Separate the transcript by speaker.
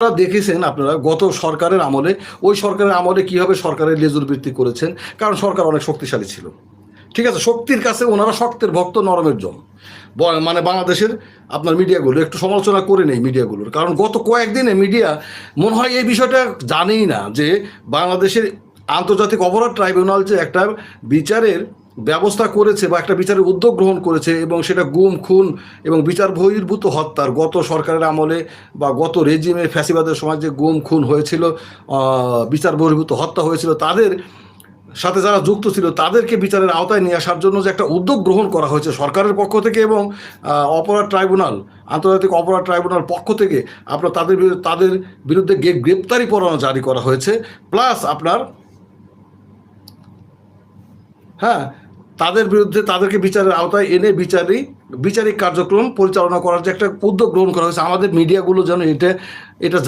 Speaker 1: আপনারা দেখেছেন, আপনারা গত সরকারের আমলে, ওই সরকারের আমলে কীভাবে সরকারের লেজুর বৃত্তি করেছেন? কারণ সরকার অনেক শক্তিশালী ছিল। ঠিক আছে, শক্তির কাছে ওনারা শক্তের ভক্ত, নরমের জন। মানে বাংলাদেশের আপনার মিডিয়াগুলো, একটু সমালোচনা করে নেই মিডিয়াগুলোর। কারণ গত কয়েকদিনে মিডিয়া, মনে হয় এই বিষয়টা জানেই না যে বাংলাদেশের আন্তর্জাতিক অপরাধ ট্রাইব্যুনাল যে একটা বিচারের ব্যবস্থা করেছে বা একটা বিচারের উদ্যোগ গ্রহণ করেছে এবং সেটা গুম, খুন এবং বিচার বহির্ভূত হত্যার গত সরকারের আমলে বা গত রেজিমে ফ্যাসিবাদের সময় যে গুম, খুন হয়েছিল বিচার বহির্ভূত হত্যা হয়েছিল, তাদের সাথে যারা যুক্ত ছিল, তাদেরকে বিচারের আওতায় নিয়ে আসার জন্য যে একটা উদ্যোগ গ্রহণ করা হয়েছে সরকারের পক্ষ থেকে এবং অপরাধ ট্রাইব্যুনাল, আন্তর্জাতিক অপরাধ ট্রাইব্যুনাল পক্ষ থেকে আপনার তাদের তাদের বিরুদ্ধে গ্রে- গ্রেপ্তারি পরোয়ানা জারি করা হয়েছে। প্লাস আপনার হ্যাঁ তাদের বিরুদ্ধে তাদেরকে বিচারের আওতায় এনে বিচারিক বিচারিক কার্যক্রম পরিচালনা করার যে একটা উদ্যোগ গ্রহণ করা হয়েছে, আমাদের মিডিয়াগুলো যেন এটা এটা